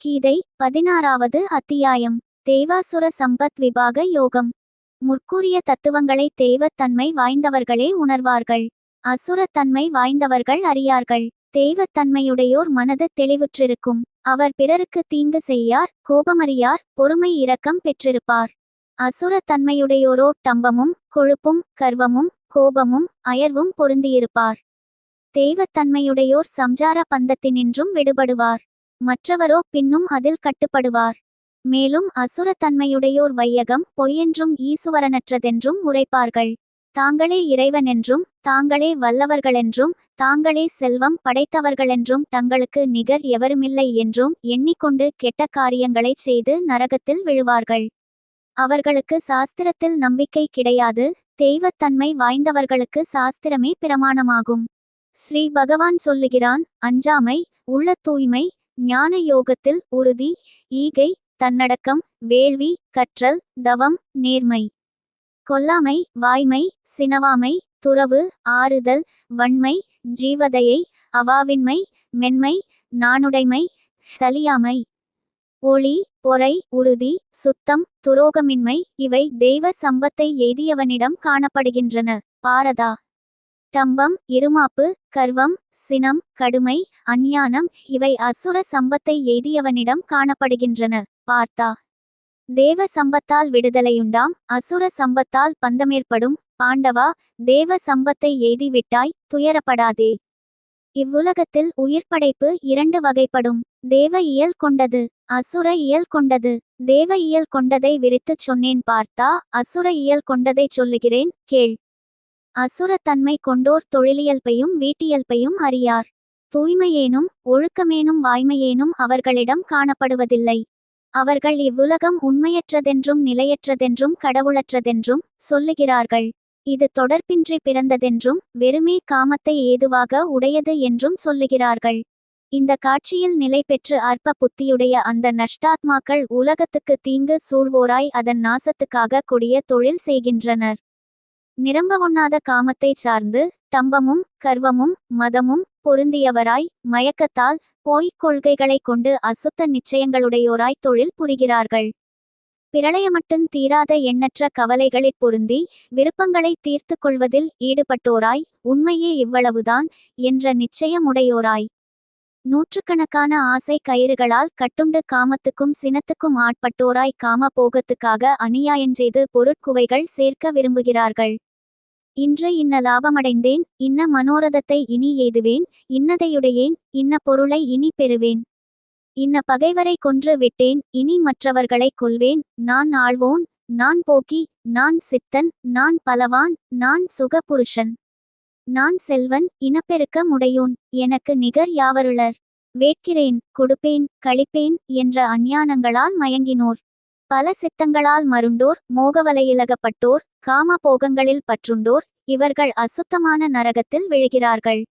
கீதை பதினாறாவது அத்தியாயம். தேவாசுர சம்பத் விபாக யோகம். முற்கூறிய தத்துவங்களை தெய்வத்தன்மை வாய்ந்தவர்களே உணர்வார்கள். அசுரத்தன்மை வாய்ந்தவர்கள் அறியார்கள். தெய்வத்தன்மையுடையோர் மனது தெளிவுற்றிருக்கும். அவர் பிறருக்கு தீங்கு செய்யார் கோபமறியார் பொறுமை இரக்கம் பெற்றிருப்பார். அசுரத்தன்மையுடையோரோ டம்பமும் கொழுப்பும் கர்வமும் கோபமும் அயர்வும் பொருந்தியிருப்பார். தெய்வத்தன்மையுடையோர் சம்சார பந்தத்தினின்றும் விடுபடுவார். மற்றவரோ பின்னும் அதில் கட்டுப்படுவார். மேலும் அசுரத்தன்மையுடையோர் வையகம் பொய்யென்றும் ஈசுவரனற்றதென்றும் உரைப்பார்கள். தாங்களே இறைவனென்றும் தாங்களே வல்லவர்களென்றும் தாங்களே செல்வம் படைத்தவர்களென்றும் தங்களுக்கு நிகர் எவருமில்லை என்றும் எண்ணிக்கொண்டு கெட்ட காரியங்களைச் செய்து நரகத்தில் விழுவார்கள். அவர்களுக்கு சாஸ்திரத்தில் நம்பிக்கை கிடையாது தெய்வத்தன்மை வாய்ந்தவர்களுக்கு சாஸ்திரமே பிரமாணமாகும். ஸ்ரீ பகவான் சொல்லுகிறான் அஞ்சாமை உள்ள தூய்மை ஞான யோகத்தில் உறுதி ஈகை தன்னடக்கம் வேள்வி கற்றல் தவம் நேர்மை. கொல்லாமை வாய்மை சினவாமை துறவு ஆறுதல் வன்மை ஜீவதையை அவாவின்மை மென்மை நாணுடைமை சலியாமை. ஒளி பொறை உறுதி சுத்தம் துரோகமின்மை இவை தெய்வ சம்பத்தை எய்தியவனிடம் காணப்படுகின்றன. பாரதா தம்பம் இருமாப்பு கர்வம் சினம் கடுமை அஞ்ஞானம் இவை அசுர சம்பத்தை எய்தியவனிடம் காணப்படுகின்றன. பார்த்தா தேவ சம்பத்தால் விடுதலையுண்டாம் அசுர சம்பத்தால் பந்தமேற்படும் பாண்டவா தேவ சம்பத்தை எய்திவிட்டாய் துயரப்படாதே. இவ்வுலகத்தில் உயிர் படைப்பு இரண்டு வகைப்படும். தேவ இயல் கொண்டது அசுர இயல் கொண்டது. தேவ இயல் கொண்டதை விரித்துச் சொன்னேன் பார்த்தா அசுர இயல் கொண்டதை சொல்லுகிறேன் கேள். அசுரத்தன்மை கொண்டோர் தொழிலியல்பையும் வீட்டியல்பையும் அறியார். தூய்மையேனும் ஒழுக்கமேனும் வாய்மையேனும் அவர்களிடம் காணப்படுவதில்லை. அவர்கள் இவ்வுலகம் உண்மையற்றதென்றும் நிலையற்றதென்றும் கடவுளற்றதென்றும் சொல்லுகிறார்கள். இது தொடர்பின்றி பிறந்ததென்றும் வெறுமே காமத்தை ஏதுவாக உடையது என்றும் சொல்லுகிறார்கள். இந்த காட்சியில் நிலை பெற்று அற்ப புத்தியுடைய அந்த நஷ்டாத்மாக்கள் உலகத்துக்கு தீங்கு சூழ்வோராய் அதன் நாசத்துக்காக கொடிய தொழில் செய்கின்றனர். நிரம்ப உண்ணாத காமத்தைச் சார்ந்து தம்பமும் கர்வமும் மதமும் பொருந்தியவராய் மயக்கத்தால் போய்க் கொள்கைகளைக் கொண்டு அசுத்த நிச்சயங்களுடையோராய் தொழில் புரிகிறார்கள். பிரளயமட்டும் தீராத எண்ணற்ற கவலைகளில் பொருந்தி விருப்பங்களை தீர்த்து கொள்வதில் ஈடுபட்டோராய் உண்மையே இவ்வளவுதான் என்ற நிச்சயமுடையோராய். நூற்றுக்கணக்கான ஆசை கயிறுகளால் கட்டுண்டு காமத்துக்கும் சினத்துக்கும் ஆட்பட்டோராய் காம போகத்துக்காக அநியாயஞ்செய்து பொருட்குவைகள் சேர்க்க விரும்புகிறார்கள். இன்று இன்ன லாபமடைந்தேன் இன்ன மனோரதத்தை இனி எய்துவேன் இன்னதையுடையேன் இன்ன பொருளை இனி பெறுவேன். இன்ன பகைவரை கொன்று விட்டேன் இனி மற்றவர்களை கொல்வேன் நான் ஆழ்வோன் நான் போக்கி நான் சித்தன் நான் பலவான் நான் சுகபுருஷன். நான் செல்வன் இனப்பெருக்க முடையோன் எனக்கு நிகர் யாவருளர். வேட்கிறேன் கொடுப்பேன் கழிப்பேன் என்ற அஞ்ஞானங்களால் மயங்கினோர். பல சித்தங்களால் மருண்டோர் மோகவலையிலகப்பட்டோர் காம போகங்களில் பற்றுண்டோர் இவர்கள் அசுத்தமான நரகத்தில் விழுகிறார்கள்.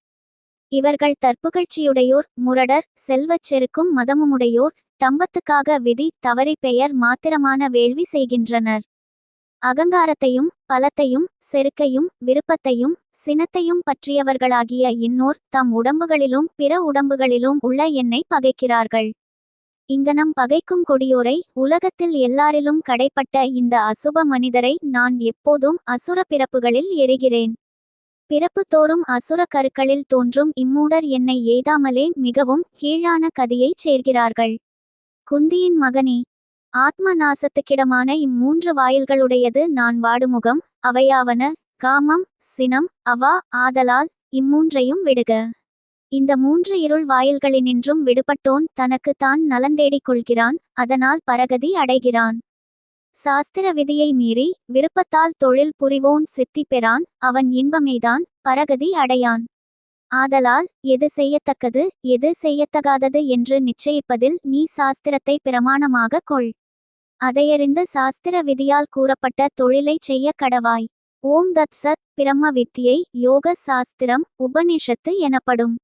இவர்கள் தற்புகழ்ச்சியுடையோர் முரடர் செல்வச் செருக்கும் மதமுமுடையோர் தம்பத்துக்காக விதி தவறி பெயர் மாத்திரமான வேள்வி செய்கின்றனர். அகங்காரத்தையும் பலத்தையும் செருக்கையும் விருப்பத்தையும் சினத்தையும் பற்றியவர்களாகிய இன்னோர் தம் உடம்புகளிலும் பிற உடம்புகளிலும் உள்ள என்னை பகைக்கிறார்கள். இங்கனம் பகைக்கும் கொடியோரை உலகத்தில் எல்லாரிலும் கடைப்பட்ட இந்த அசுப மனிதரை நான் எப்போதும் அசுர பிறப்புகளில் எரிகிறேன். பிறப்பு தோறும் அசுர கருக்களில் தோன்றும் இம்மூடர் என்னை ஏதாமலே மிகவும் கீழான கதியைச் சேர்கிறார்கள். குந்தியின் மகனே ஆத்ம நாசத்துக்கிடமான இம்மூன்று வாயில்களுடையது நான் வாடுமுகம் அவையாவன காமம் சினம் அவா ஆதலால் இம்மூன்றையும் விடுக. இந்த மூன்று இருள் வாயில்களினின்றும் விடுபட்டோன் தனக்கு தான் நலந்தேடிக் கொள்கிறான் அதனால் பரகதி அடைகிறான். சாஸ்திர விதியை மீறி விருப்பத்தால் தொழில் புரிவோன் சித்தி பெறான் அவன் இன்பமேதான் பரகதி அடையான். ஆதலால் எது செய்யத்தக்கது எது செய்யத்தகாதது என்று நிச்சயிப்பதில் நீ சாஸ்திரத்தை பிரமாணமாக கொள். அதையறிந்து சாஸ்திர விதியால் கூறப்பட்ட தொழிலைச் செய்ய கடவாய். ஓம் தத் சத் பிரம்ம வித்தியை யோக சாஸ்திரம் உபனிஷத்து எனப்படும்.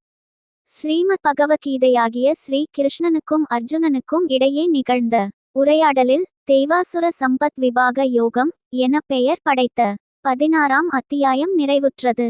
ஸ்ரீமத் பகவத்கீதையாகிய ஸ்ரீ கிருஷ்ணனுக்கும் அர்ஜுனனுக்கும் இடையே நிகழ்ந்த உரையாடலில் தெய்வாசுர சம்பத் விபாக யோகம் என பெயர் படைத்த பதினாறாம் அத்தியாயம் நிறைவுற்றது.